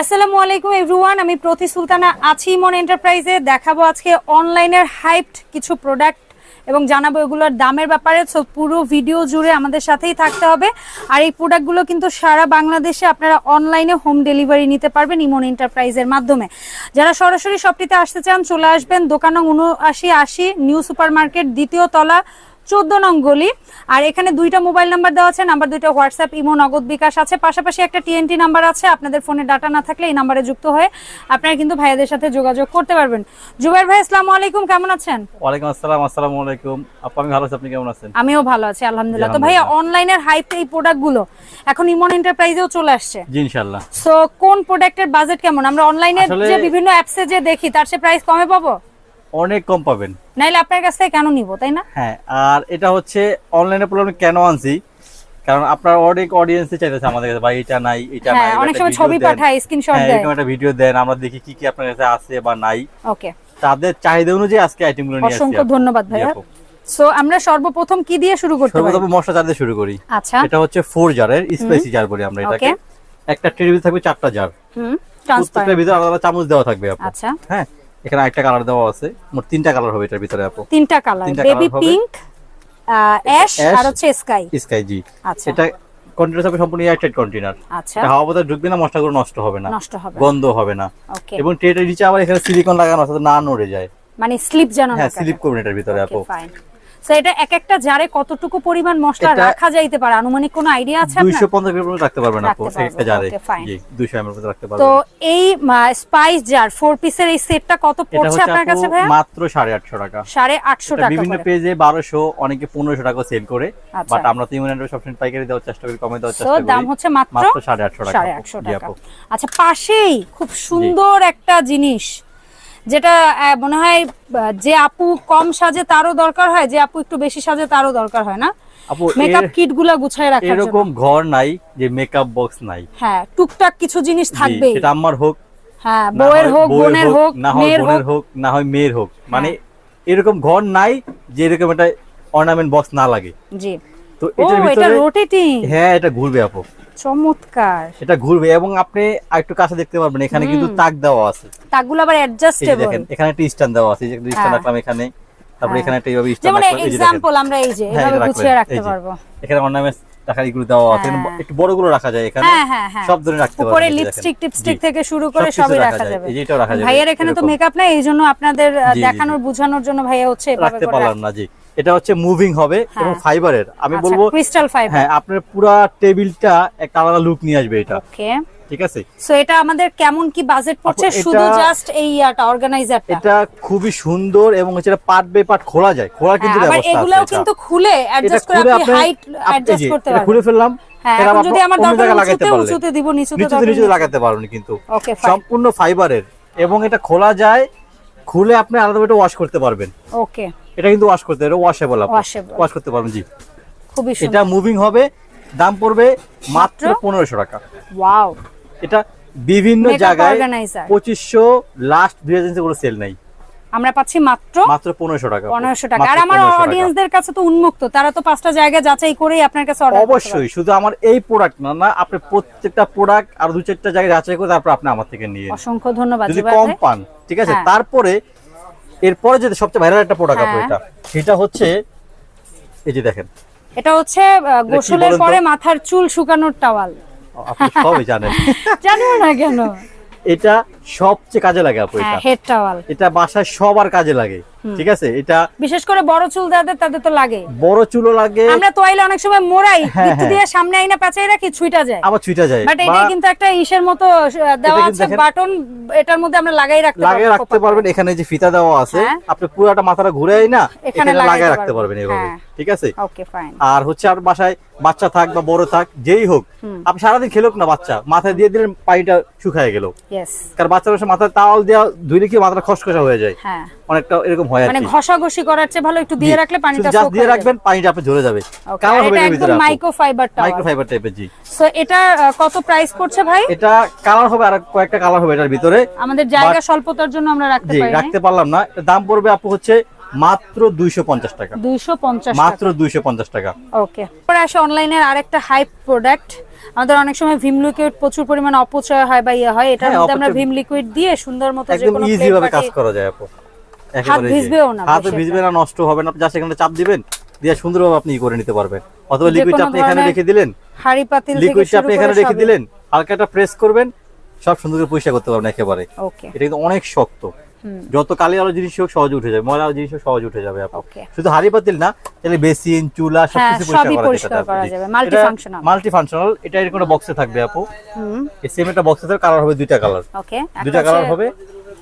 আসসালামু আলাইকুম এভরিওয়ান আমি প্রতি সুলতানা আছি মন এন্টারপ্রাইজে দেখাবো আজকে অনলাইনের হাইপড কিছু প্রোডাক্ট এবং জানাব এগুলোর দামের ব্যাপারে। সো পুরো ভিডিও জুড়ে আমাদের সাথেই থাকতে হবে। আর এই প্রোডাক্টগুলো কিন্তু সারা বাংলাদেশে আপনারা অনলাইনে হোম ডেলিভারি নিতে পারবেন ইমন এন্টারপ্রাইজের মাধ্যমে। যারা সরাসরি শপটিতে আসতে চান, চলে আসবেন। দোকান উনআশি আশি, নিউ সুপার মার্কেট দ্বিতীয় তলা চোদ্দ নং গলি। আর এখানে দুইটা মোবাইল নাম্বার দেওয়া আছে নাম্বার দুইটা হোয়াটসঅ্যাপ ইমো নগদ বিকাশ আছে। পাশাপাশি একটা টিএনটি নাম্বার আছে আপনাদের ফোনে ডাটা না থাকলে এই নাম্বারে যুক্ত হয়ে আপনারা কিন্তু ভাইয়াদের সাথে যোগাযোগ করতে পারবেন। জুবাইর ভাই আসসালামু আলাইকুম কেমন আছেন? ওয়ালাইকুম আসসালাম আসসালামু আলাইকুম। আপু আমি ভালো আছি আপনি কেমন আছেন? আমিও ভালো আছি আলহামদুলিল্লাহ। তো ভাইয়া অনলাইনের হাইপ এই প্রোডাক্টগুলো এখন ইমন এন্টারপ্রাইজেও চলে আসছে। জি ইনশাল্লাহ সো কোন প্রোডাক্টের বাজেট কেমন? আমরা অনলাইনে যে বিভিন্ন অ্যাপসে যে দেখি তার সে প্রাইস কমে পাবো? অনেক কম পাবেন। নাইলে আপনার কাছ থেকে কেন নিব তাই না? হ্যাঁ আর এটা হচ্ছে অনলাইনে প্রবলেম কেন আনছি? কারণ আপনার অনেক অডিয়েন্সে চাইতেছে আমাদের কাছে ভাই এটা নাই এটা নাই হ্যাঁ অনেক সময় ছবি পাঠায় স্ক্রিনশট হ্যাঁ দেয়। এরকম একটা ভিডিও দেন আমরা দেখি কি কি আপনার কাছে আছে বা নাই। ওকে তাদের চাহিদা অনুযায়ী আজকে আইটেমগুলো নিয়ে আসছি অসংখ্য ধন্যবাদ জি, ভাইয়া সো আমরা সর্বপ্রথম কি দিয়ে শুরু করতে পারি? সর্বপ্রথম মশলা জার দিয়ে শুরু করি। আচ্ছা। এটা হচ্ছে ফোর জারের স্পাইসি জার বলি আমরা এটাকে. একটা ভিতরে থাকবে চারটা জার হুম ট্রান্সপারেন্ট ভিতরে আলাদা চামচ দেওয়া থাকবে আচ্ছা। হ্যাঁ এখানে একটা কালার দেওয়া আছে। মোট তিনটা কালার হবে এটার ভিতরে আপু। তিনটা কালার বেবি পিঙ্ক অ্যাশ আর হচ্ছে স্কাই স্কাই জি। আচ্ছা। এটা কন্টেনার হবে সম্পূর্ণ এয়ারটাইট কন্টেনার আচ্ছা। হাওয়া বাতাস ঢুকবে না মশলাগুলো নষ্ট হবে না। নষ্ট হবে গন্ধ হবে না। ওকে এবং ট্রেটার নিচে আবার এখানে সিলিকন লাগানো আছে না নড়ে যায়। মানে স্লিপ জানা না হ্যাঁ স্লিপ করবে এটার ভিতরে আপু। এটা এক একটা জারে কতটুকু পরিমাণ মশলা রাখা যাইতে পারে? আনুমানিক কোনো আইডিয়া আছে আপনার? দুইশো পঞ্চাশ গ্রাম রাখতে পারবেন আপু একটা জারে। জি দুইশো এমএল রাখতে তো এই স্পাইস জার ফোর পিসের এই সেটটা কত পড়ছে আপনার কাছে ভাইয়া? মাত্র সাড়ে আটশো টাকা। সাড়ে আটশো এটা টাকা বিভিন্ন পেজে বারোশো অনেকে পনেরোশো টাকা সেল করে আচ্ছা। বাট আমরা তো ইউনিয়নের সবসময় পাইকারি দেওয়ার চেষ্টা করি কমে দেওয়ার তো চেষ্টা দাম হচ্ছে মাত্র মাত্র সাড়ে আটশো টাকা সাড়ে আপু। আটশো জি টাকা। আচ্ছা পাশেই খুব সুন্দর একটা জিনিস। যেটা মনে হয় যে আপু কম সাজে তারও দরকার হয় যে আপু একটু বেশি সাজে তারও দরকার হয় না? মেকআপ কিটগুলা গুছায় এরকম ঘর নাই যে মেকআপ বক্স নাই। হ্যাঁ টুকটাক কিছু জিনিস সেটা আমার হোক হ্যাঁ না বউয়ের হোক বোনের হোক না হয় মেয়ের হোক বোনের হোক। না হয় মেয়ের হোক। মানে এরকম ঘর নাই যে এরকম একটা অর্নামেন্ট বক্স না লাগে। জি। তো এটার ভিতরে রোটেটিং হ্যাঁ এটা ঘুরবে আপু। চমৎকার। এটা ঘুরবে এবং আপনি আরেকটু কাছে দেখতে পারবেন এখানে কিন্তু তাক দেওয়া আছে। তাকগুলো আবার অ্যাডজাস্টেবল দেখেন এখানে একটা স্ট্যান্ড দেওয়া আছে যে স্ট্যান্ড হ্যাঁ। রাখলাম এখানে। তারপরে হ্যাঁ। এখানে একটা এইভাবে স্ট্যান্ড রাখলাম এক্সাম্পল আমরা এই যে হ্যাঁ, এভাবে গুছিয়ে রাখতে পারব। এখানে অর্নামেন্টস রাখার এগুলো দেওয়া আছে। একটু বড়গুলো রাখা যায় এখানে। সব ধরে রাখতে পারবেন উপরে। লিপস্টিক টিপস্টিক থেকে শুরু করে সবই রাখা। যাবে। এই রাখা যাবে, ভাইয়ের এখানে তো মেকআপ নাই এই জন্য আপনাদের দেখানোর বোঝানোর জন্য ভাইয়া হচ্ছে এভাবে রাখতে পারলাম না জি। এটা হচ্ছে মুভিং হবে এবং ফাইবারের আমি বলব ক্রিস্টাল ফাইবার হ্যাঁ আপনার পুরা টেবিলটা একটা আলাদা লুক নিয়ে আসবে এটা। ওকে ঠিক আছে? সো এটা আমাদের কেমন কি বাজেট পড়ছে? শুধু জাস্ট এই ইয়াটা অর্গানাইজারটা এটা খুবই সুন্দর এবং হচ্ছে পার্ট বাই পার্ট খোলা যায়। খোলা কিন্তু হ্যাঁ, আবার ব্যবস্থা আছে এগুলাও কিন্তু খুলে অ্যাডজাস্ট করে আপনি হাইট অ্যাডজাস্ট করতে এটা পারবেন। খুলে ফেললাম। হ্যাঁ এটা যদি আমার দরকার লাগাতে পারলে। উঁচুতে দিব নিচুতে নিচুতে দরকার নিচুতে লাগাতে পারবেন কিন্তু। সম্পূর্ণ ফাইবারের এবং এটা খোলা যায় খুলে আপনি আলাদা এটা ওয়াশ করতে পারবেন। ওকে এটা কিন্তু ওয়াশ করতে এটা ওয়াশেবল আপনি। ওয়াশ করতে পারবেন জি। খুবই এটা মুভিং হবে দাম পড়বে মাত্র মাত্র? পনেরোশো টাকা। ওয়াও এটা বিভিন্ন জায়গায় organizer। পঁচিশশো লাস্ট দুই হাজার কোনো সেল নেই। আমরা পাচ্ছি মাত্র মাত্র পনেরোশো টাকা। পনেরোশো টাকা। আর আমার 1500। অডিয়েন্সদের কাছে তো উন্মুক্ত। তারা তো পাঁচটা জায়গা যাচাই করেই আপনার কাছে অর্ডার অবশ্যই শুধু আমার এই প্রোডাক্ট না না আপনি প্রত্যেকটা প্রোডাক্ট আর দু চারটা জায়গায় যাচাই করে তারপর আপনি আমার থেকে নিয়ে। অসংখ্য ধন্যবাদ যদি কম পান ঠিক আছে? হ্যাঁ। তারপরে এরপরে যে সবচেয়ে ভাইরাল একটা প্রোডাক্ট আপু এটা এটা সেটা হচ্ছে এই যে দেখেন। এটা হচ্ছে গোসলের পরে মাথার চুল শুকানোর টাওয়াল আপনি সবই জানেন। জানেন না কেন? এটা সবচেয়ে কাজে লাগে আপু হ্যাঁ এটা। হেড টাওয়াল এটা বাসায় সবার কাজে লাগে। ঠিক আছে? এটা বিশেষ করে বড় চুল যাদের তাদের তো লাগে। বড় চুলও লাগে। আমরা তোয়াইলে অনেক সময় মোড়াই হ্যাঁ, হ্যাঁ। দিয়ে সামনে আইনা পেঁচাই রাখি ছুইটা যায়। আবার ছুটে যায়। বাট এটা কিন্তু একটা ইসের মতো দেওয়া আছে বাটন এটার মধ্যে আমরা লাগাই রাখতে পারব রাখতে পারবেন। এখানে যে ফিতা দেওয়া আছে হ্যাঁ। আপনি পুরোটা মাথাটা ঘুরেই না এখানে লাগিয়ে রাখতে পারবেন। এভাবে। ঠিক আছে? ওকে ফাইন আর হচ্ছে আর বাসায় বাচ্চা থাক বা বড় থাক যেই হোক আপনি সারাদিন খেলুক না বাচ্চা মাথায় দিয়ে দিলেন পানিটা শুকায় গেল। কারণ বাচ্চার মাথায় তাওয়াল দেওয়া ধুইলে কি মাথাটা খসখসা হয়ে যায়? হ্যাঁ। অনেকটা এরকম হয় মানে ঘষাঘষি করার চেয়ে ভালো একটু দিয়ে রাখলে পানিটা জাস্ট দিয়ে রাখবেন পানিটা আপনি ঝরে যাবে। হবে এটা এর ভিতরে একদম মাইক্রো ফাইবার মাইক্রো ফাইবার টাইপের জি। সো এটা কত প্রাইস পড়ছে ভাই? এটা কালার হবে আর কয়েকটা কালার হবে এটার ভিতরে। আমাদের জায়গা স্বল্পতার জন্য আমরা রাখতে জি পারি রাখতে পারলাম না। দাম পড়বে আপু হচ্ছে মাত্র দুইশো পঞ্চাশ টাকা। দুইশো পঞ্চাশ মাত্র দুইশো পঞ্চাশ টাকা। ওকে পরে আসে অনলাইনের আরেকটা হাই প্রোডাক্ট আমাদের অনেক সময় ভিম লিকুইড প্রচুর পরিমাণে অপচয় হয় বা ইয়ে হয় এটার হ্যাঁ, মধ্যে আমরা ভিম লিকুইড দিয়ে সুন্দর মতো যে কোনো ইজি ভাবে কাজ করা যায় আপু। ভিজবেও না হাত ভিজবে না নষ্ট হবে না জাস্ট এখানে চাপ দিবেন দিয়ে সুন্দরভাবে আপনি করে নিতে পারবেন। অথবা লিকুইডটা আপনি এখানে রেখে দিলেন হাড়ি পাতিল লিকুইডটা আপনি এখানে রেখে দিলেন হালকা একটা প্রেস করবেন সব সুন্দর করে পরিষ্কার করতে পারবেন একেবারে। এটা কিন্তু অনেক শক্ত। যত কালি আলো জিনিস হোক সহজে উঠে যাবে ময়লা আলো জিনিস সহজে উঠে যাবে আপু শুধু হাড়ি পাতিল না তাহলে বেসিন চুলা হ্যাঁ, সবকিছু পরিষ্কার পরিষ্কার করা যাবে। মাল্টি ফাংশনাল এটা এর কোনো বক্সে থাকবে আপু। হুম। এই সেম একটা বক্সে থাকবে কালার হবে দুইটা কালার দুইটা কালার হবে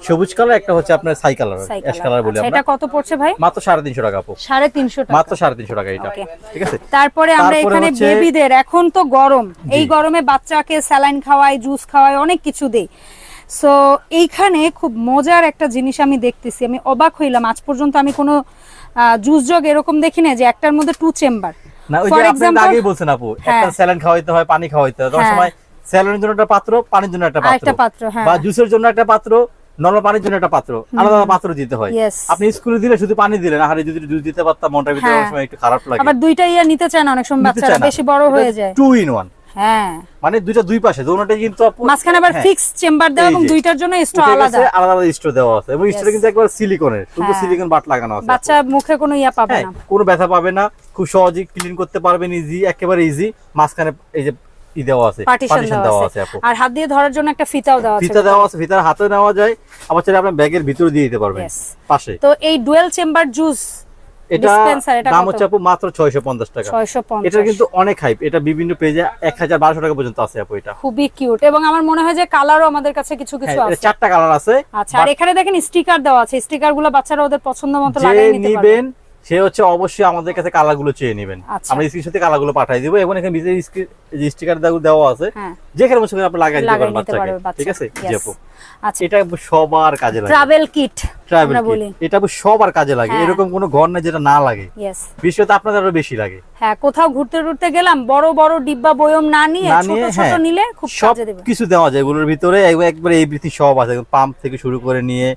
সবুজ কালার একটা হচ্ছে আপনার ছাই কালার অ্যাশ কালার। বলি আচ্ছা, আমরা। এটা কত পড়ছে ভাই? মাত্র সাড়ে তিনশো টাকা আপু। সাড়ে তিনশো টাকা। মাত্র সাড়ে তিনশো টাকা এটা। ঠিক আছে? তারপরে আমরা এখানে বেবিদের এখন তো গরম। এই গরমে বাচ্চাকে স্যালাইন খাওয়াই জুস খাওয়াই অনেক কিছু দেই। সো এইখানে খুব মজার একটা জিনিস আমি দেখতেছি। আমি অবাক হইলাম। আজ পর্যন্ত আমি কোনো জুস জগ এরকম দেখি না যে একটার মধ্যে টু চেম্বার না ওই যে আপনি আগেই বলছেন আপু একটা হ্যাঁ। স্যালাইন খাওয়াইতে হয় পানি খাওয়াইতে হয়। তখন হ্যাঁ। সময় স্যালাইনের জন্য একটা পাত্র পানির জন্য একটা পাত্র। পাত্র, হ্যাঁ। বা জুসের জন্য একটা পাত্র নরমাল পানির জন্য একটা পাত্র আলাদা পাত্র দিতে হয়। আপনি স্কুলে দিলে শুধু পানি দিলেন আরে যদি দিতে পারতাম মনটা ভিতরে হ্যাঁ। অনেক সময় একটু খারাপ লাগে। আবার দুইটা ইয়া নিতে চায় না অনেক সময় বাচ্চারা বেশি বড় হয়ে যায়। টু ইন ওয়ান হ্যাঁ। মানে দুইটা দুই পাশে দোনোটাই কিন্তু মাঝখানে আবার হ্যাঁ। ফিক্স চেম্বার দেওয়া এবং দুইটার জন্য আলাদা। আলাদা আলাদা স্টোর দেওয়া আছে। এবং স্টোরে কিন্তু একবার সিলিকনের শুধু হ্যাঁ। সিলিকন বাট লাগানো আছে বাচ্চা মুখে কোনো ইয়া পাবে হ্যাঁ না। কোনো ব্যথা পাবে না খুব সহজেই ক্লিন করতে পারবেন ইজি একেবারে ইজি মাঝখানে এই যে ই দেওয়া আছে পার্টিশন দেওয়া দেওয়া আছে। আছে আর হাত দিয়ে ধরার জন্য একটা ফিতাও দেওয়া আছে ফিতা দেওয়া আছে ফিতার হাতে নেওয়া যায় আবার চাইলে আপনার ব্যাগের ভিতরে দিয়ে দিতে পারবেন পাশে। তো এই ডুয়েল চেম্বার জুস এটা দাম হচ্ছে আপু মাত্র ছয়শো পঞ্চাশ টাকা। এটা কিন্তু অনেক হাইপ এটা বিভিন্ন পেজে এক হাজার বারোশো টাকা পর্যন্ত আছে আপু এটা। খুবই কিউট এবং আমার মনে হয় যে কালারও আমাদের কাছে কিছু কিছু হ্যাঁ, আছে। চারটা কালার আছে আচ্ছা আর এখানে দেখেন স্টিকার দেওয়া আছে। স্টিকারগুলো বাচ্চারা ওদের পছন্দ মতো যে লাগিয়ে নিতে পারবে। নিবেন সে হচ্ছে অবশ্যই আমাদের কাছে কালারগুলো চেয়ে নেবেন। আচ্ছা। আমরা কালারগুলো পাঠাই দিব এবং এখানে যে স্টিকার দেওয়া আছে হ্যাঁ। যেখানে মনে আপনি লাগাই দিতে পারেন বাচ্চাকে। ঠিক আছে? জি আপু। আচ্ছা। এটা সবার কাজে লাগে। ট্রাভেল কিট ট্রাভেল বলি। এটা সবার কাজে লাগে। হ্যাঁ। এরকম কোনো ঘর নেই যেটা না লাগে। বিশেষত আপনাদের আরও বেশি লাগে। হ্যাঁ কোথাও ঘুরতে টুরতে গেলাম বড় বড় ডিব্বা বয়ম না নিয়ে ছোট ছোট হ্যাঁ। নিলে খুব কাজে দেবে। কিছু দেওয়া যায় এগুলোর ভিতরে। একবার- এই বৃত্তি সব আছে। পাম্প থেকে শুরু করে নিয়ে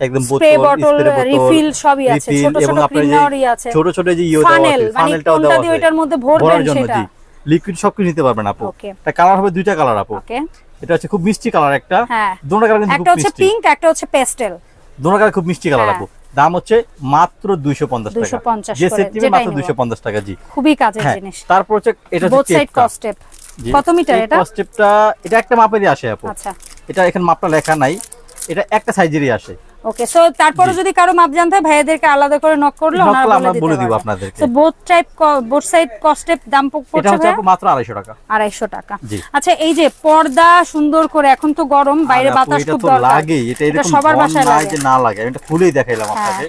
একদম স্প্রে বটল রিফিল সবই আছে ছোট ছোট নেওয়ারই আছে। ছোট ছোট যে ফানেল মানে কোনটা দিয়ে মধ্যে ভরবেন সেটা? লিকুইড সবকিছু নিতে পারবেন আপু। এটা কালার হবে দুইটা কালার আপু। ওকে এটা হচ্ছে খুব মিষ্টি কালার একটা। হ্যাঁ। দুটো কালার কিন্তু একটা হচ্ছে পিঙ্ক একটা হচ্ছে পেস্টেল দুটো কালার খুব মিষ্টি কালার হ্যাঁ। আপু। দাম হচ্ছে মাত্র দুইশো পঞ্চাশ টাকা। 250 যে সেট মাত্র নেব। দুইশো পঞ্চাশ টাকা জি। খুবই কাজের হ্যাঁ। জিনিস। তারপর হচ্ছে এটা হচ্ছে সাইড। কস্টেপ কত মিটার এটা? কস্টেপটা এটা একটা মাপেরই আসে আপু। আচ্ছা। এটা এখানে মাপটা লেখা নাই। এটা একটা সাইজেরই আসে। ওকে সো তারপরে যদি কারও মাপ জানতে হয় ভাইয়াদেরকে আলাদা করে নক করলে ওনারা বলে দিব আপনাদেরকে। So both type both side কস্টেপ দাম প- এটা হচ্ছে মাত্র আড়াইশো টাকা। আড়াইশো টাকা। জি। আচ্ছা এই যে পর্দা সুন্দর করে এখন তো গরম বাইরে বাতাস খুব দরকার। লাগেই এটা এরকম সবার বাসায় লাগে। না লাগে আমি এটা খুলেই দেখাইলাম। আপনাকে।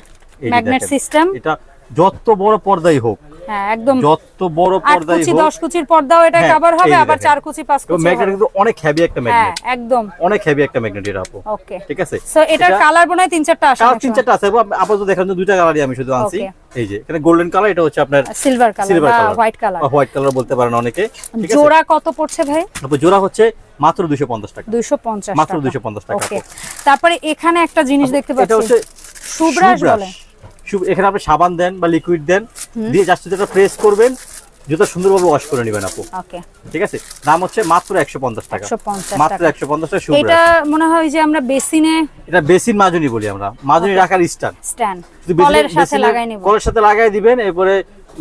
ম্যাগনেট সিস্টেম এটা যত বড় পর্দাই হোক হ্যাঁ একদম। যত বড় পর্দাই হোক দশ কুচির পর্দাও এটা হ্যাঁ, কভার হবে আবার দেখেন। চার কুচি পাঁচ এবং কুচি ম্যাগনেট কিন্তু অনেক হেভি একটা হ্যাঁ একদম। অনেক হেভি একটা ম্যাগনেট এটা আপু। ওকে। ঠিক আছে? সো এটার কালার হয় তিন চারটা কালার তিন চারটা আছে। আপাতত দেখার জন্য দুইটা কালারই আমি শুধু আনছি। এই যে এখানে গোল্ডেন কালার এটা হচ্ছে আপনার silver colour silver colour white colour white colour বলতে পারেন অনেকে। জোড়া কত পড়ছে ভাই? আপু জোড়া হচ্ছে মাত্র 250 টাকা। দুইশো পঞ্চাশ মাত্র 250 টাকা ওকে। তারপরে এখানে একটা জিনিস দেখতে এটা পাচ্ছি। হচ্ছে সুব্রাশ বলে। এখানে আপনি সাবান দেন বা লিকুইড দেন দিয়ে জাস্ট যেটা প্রেস করবেন জুতা সুন্দরভাবে ওয়াশ করে নেবেন আপু। ঠিক আছে? দাম হচ্ছে মাত্র 150 টাকা। মাত্র টাকা। 150 টাকা এটা মনে হয় যে আমরা বেসিনে এটা বেসিন মাজনি বলি আমরা। মাজনি রাখার স্ট্যান্ড। স্ট্যান্ড। কলের সাথে লাগাই নিব। কলের সাথে লাগাই দিবেন এরপরে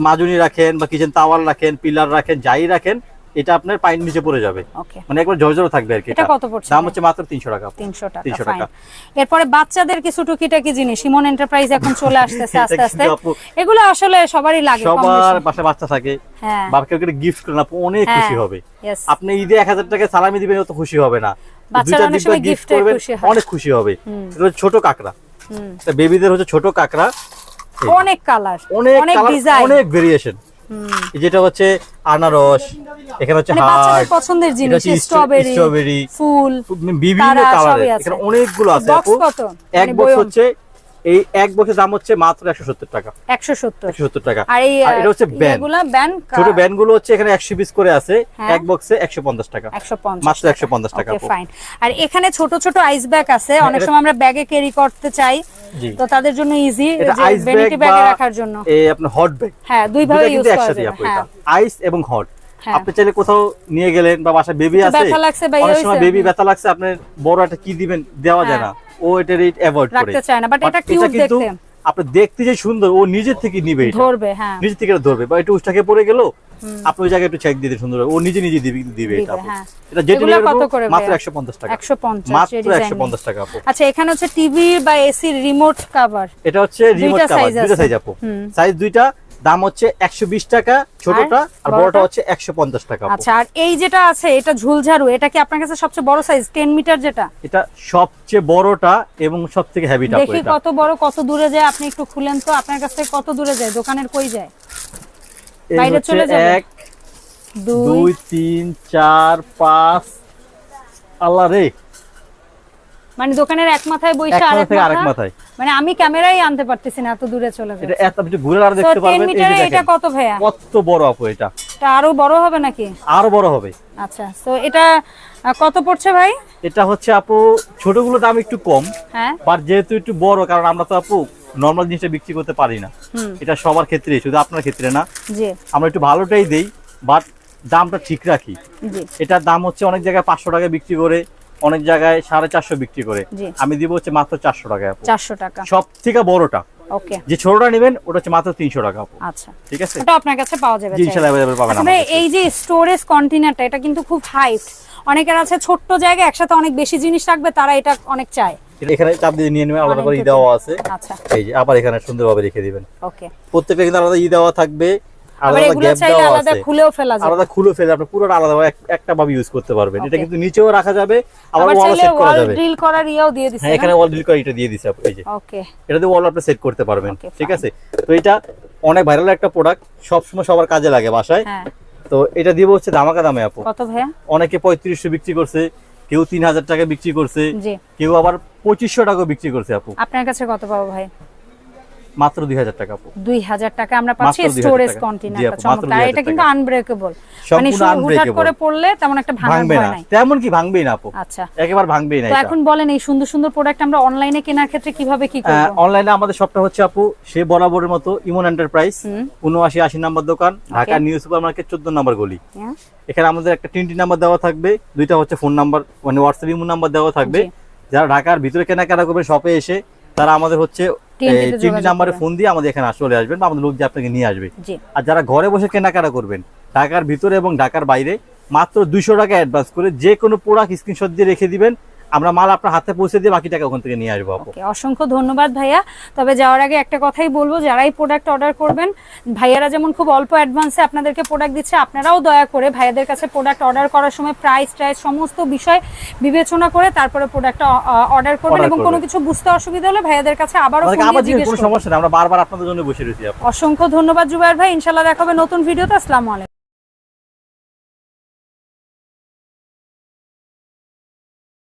মাজনি রাখেন বা কিচেন তাওয়াল রাখেন পিলার রাখেন যাই রাখেন এটা আপনার পাইন নিচে পড়ে যাবে। মানে একবার ঝরঝরে থাকবে আর কি এটা কত পড়ছে? দাম হচ্ছে মাত্র 300 টাকা। তিনশো টাকা 300 টাকা। এরপরে বাচ্চাদের কিছু টুকিটাকি জিনিস? ইমন এন্টারপ্রাইজ এখন চলে আসতেছে এটা আস্তে আস্তে। এগুলো আসলে সবারই লাগে সবার। বাসায় বাচ্চা থাকে। হ্যাঁ। বাবাকে করে গিফট করেন আপু অনেক হ্যাঁ, খুশি হবে। আপনি ঈদে এক হাজার টাকা সালামি দিবেন অত খুশি হবে না। বাচ্চারা দুইটা অনেক সময় গিফটে করবেন, অনেক খুশি হবে। এটা ছোট কাকড়া। হুম। তা বেবিদের হচ্ছে ছোট কাকড়া। অনেক কালার অনেক অনেক ডিজাইন অনেক ভেরিয়েশন যেটা হচ্ছে আনারস এখানে হচ্ছে মানে হার্ট পছন্দের জিনিস স্ট্রবেরি স্ট্রবেরি ফুল বিভিন্ন কালার কালারের। এখানে অনেকগুলো আছে এক মানে বক্স হচ্ছে এই এক বক্সের দাম হচ্ছে মাত্র একশো সত্তর টাকা। একশো সত্তর। টাকা। আর এই এটা হচ্ছে ব্যান ব্যান ছোট ব্যানগুলো হচ্ছে এখানে একশো পিস করে আছে। হ্যাঁ। এক বক্সে একশো পঞ্চাশ টাকা। একশো পঞ্চাশ মাত্র 150 টাকা ফাইন আর এখানে ছোট ছোট আইস ব্যাগ আছে। অনেক সময় আমরা ব্যাগে ক্যারি করতে চাই। তো তাদের জন্য ইজি আইস ব্যাগ ভ্যানিটি ব্যাগে রাখার জন্য। এই আপনার হট ব্যাগ হ্যাঁ দুই ভাবে ইউজ করা হ্যাঁ। আইস এবং হট হ্যাঁ। আপনি চাইলে কোথাও নিয়ে গেলেন বা বাসায় বেবি আছে অনেক সময় বেবি ব্যথা লাগছে আপনি বড় একটা কি দিবেন দেওয়া যায় না। হ্যাঁ। ও এটা রেট অ্যাভয়েড করে। রাখতে চায় না বাট এটা কিউট কিন্তু দেখতে। আপনি দেখতে যে সুন্দর ও নিজের থেকে নিবে ধরবে হ্যাঁ। নিজে থেকে ধরবে। বা একটু উষ্টাকে পড়ে গেল আপনি ওই জায়গায় একটু চেক দিন সুন্দর ও নিজে নিজে দিবে দিবে এটা হ্যাঁ। এটা যেটা মাত্র 150 টাকা। একশো পঞ্চাশ মাত্র 150 টাকা আপু। আচ্ছা এখানে হচ্ছে টিভি বা এসির রিমোট কাভার এটা হচ্ছে রিমোট কভার দুইটা সাইজ আপু। সাইজ দুইটা দাম হচ্ছে 120 টাকা ছোটটা আর বড়টা? হচ্ছে 150 টাকা আচ্ছা আর এই যেটা আছে এটা ঝুলঝাড়ু এটা কি আপনার কাছে সবচেয়ে বড় সাইজ টেন মিটার যেটা? এটা সবচেয়ে বড়টা এবং সবথেকে হেভিটা আপু দেখি কত বড় কত দূরে যায় আপনি একটু খুলেন তো আপনার কাছ থেকে কত দূরে যায় দোকানের কই যায়? বাইরে চলে যাবে? এক দুই দুই তিন চার পাঁচ আল্লাহ রে। মানে দোকানের এক মাথায় থেকে আরেক মাথায়। মানে আমি ক্যামেরাই আনতে পারতেছি না এত দূরে চলে এটা যাচ্ছে। এত আপনি ঘুরে আর দেখতে পারবেন এই এটা কত ভাইয়া? কত বড় আপু এটা। এটা আরও বড় হবে নাকি? আরও বড় হবে। আচ্ছা তো এটা কত পড়ছে ভাই? এটা হচ্ছে আপু ছোটগুলো দাম একটু কম হ্যাঁ। বাট যেহেতু একটু বড় কারণ আমরা তো আপু নর্মাল জিনিসটা বিক্রি করতে পারি না। এটা সবার ক্ষেত্রে শুধু আপনার ক্ষেত্রে না। জি। আমরা একটু ভালোটাই দেই বাট দামটা ঠিক রাখি। জি। এটার দাম হচ্ছে অনেক জায়গায় পাঁচশো টাকা বিক্রি করে অনেক জায়গায় সাড়ে চারশো বিক্রি করে। আমি দিব হচ্ছে মাত্র চারশো টাকা চারশো টাকা। সব থেকে বড়টা। ওকে। যে ছোটটা নেবেন ওটা হচ্ছে মাত্র তিনশো টাকা আচ্ছা। ঠিক আছে? ওটা আপনার কাছে পাওয়া যাবে জি চাইলে। পাবেন আচ্ছা। এই যে স্টোরেজ কন্টেনারটা এটা কিন্তু খুব হাইট অনেকের আছে ছোট্ট জায়গায় একসাথে অনেক বেশি জিনিস রাখবে তারা এটা অনেক চায়। এখানে চাপ দিয়ে নিয়ে নেবেন আলাদা করে ই দেওয়া আছে। আচ্ছা। এই যে আবার এখানে সুন্দরভাবে রেখে দিবেন। ওকে। প্রত্যেকটা কিন্তু আলাদা ই দেওয়া থাকবে। আবার এগুলো চাইলে আলাদা খুলেও ফেলা যাবে। আলাদা খুলে ফেলে আপনি পুরোটা আলাদা একটা ভাবে ইউজ করতে পারবেন। এটা কিন্তু নিচেও রাখা যাবে আবার আবার সেট করা যাবে। ড্রিল করার ইয়েও দিয়ে দিছে হ্যাঁ এখানে ওয়াল ড্রিল করে এটা দিয়ে দিছে এই যে। ওকে এটা দিয়ে ওয়াল আপনি সেট করতে পারবেন ঠিক আছে? তো এটা অনেক ভাইরাল একটা প্রোডাক্ট সবসময় সবার কাজে লাগে বাসায়। হ্যাঁ। তো এটা দিব হচ্ছে ধামাকা দামে আপু। কত ভাইয়া? অনেকে পঁয়ত্রিশশো বিক্রি করছে কেউ তিন হাজার টাকা বিক্রি করছে কেউ আবার পঁচিশশো টাকা বিক্রি করছে আপু। আপনার কাছে কত পাবো ভাই? মাত্র দুই হাজার টাকা আপু। দুই হাজার টাকা আমরা পাচ্ছি স্টোরেজ মাত্র চমৎকার এটা কিন্তু আনব্রেকেবল মানে করে পড়লে তেমন একটা ভাঙবে না। তেমন কি ভাঙবেই না আপু। আচ্ছা। একেবারে ভাঙবেই না তো এখন বলেন এই সুন্দর সুন্দর প্রোডাক্ট আমরা অনলাইনে কেনার ক্ষেত্রে কীভাবে কি করব? অনলাইনে আমাদের শপটা হচ্ছে আপু সে বরাবরের মতো ইমন এন্টারপ্রাইজ হুম। উনআশি আশি নাম্বার দোকান ঢাকা নিউ সুপার মার্কেট চোদ্দ নাম্বার গলি? এখানে আমাদের একটা তিনটি নাম্বার দেওয়া থাকবে দুইটা হচ্ছে ফোন নাম্বার মানে হোয়াটসঅ্যাপ ইমো নাম্বার দেওয়া থাকবে। যারা ঢাকার ভিতরে কেনাকাটা করবে শপে এসে তারা আমাদের হচ্ছে তিনটি নাম্বারে ফোন দিয়ে আমাদের এখানে চলে আসবেন বা আমাদের লোক যে আপনাকে নিয়ে আসবে। আর যারা ঘরে বসে কেনাকাটা করবেন ঢাকার ভিতরে এবং ঢাকার বাইরে মাত্র দুইশো টাকা অ্যাডভান্স করে যে কোনো প্রোডাক্ট স্ক্রিনশট দিয়ে রেখে দিবেন। আমরা মাল আপনার হাতে পৌঁছে দিয়ে বাকি টাকা ওখান থেকে নিয়ে আসব ওকে অসংখ্য ধন্যবাদ ভাইয়া। তবে যাওয়ার আগে একটা কথাই বলব যারাই প্রোডাক্ট অর্ডার করবেন ভাইয়ারা যেমন খুব অল্প অ্যাডভান্সে আপনাদেরকে প্রোডাক্ট দিচ্ছে আপনারাও দয়া করে ভাইয়াদের কাছে প্রোডাক্ট অর্ডার করার সময় প্রাইস টাইস সমস্ত বিষয় বিবেচনা করে তারপরে প্রোডাক্টটা অর্ডার করবেন এবং কোনো কিছু বুঝতে অসুবিধা হলে ভাইয়াদের কাছে আবারও। সমস্যা আমরা বারবার আপনাদের জন্য বসে রয়েছি অসংখ্য ধন্যবাদ জুবাইর ভাই ইনশাল্লাহ দেখাবে নতুন ভিডিওতে আসসালামু আলাইকুম।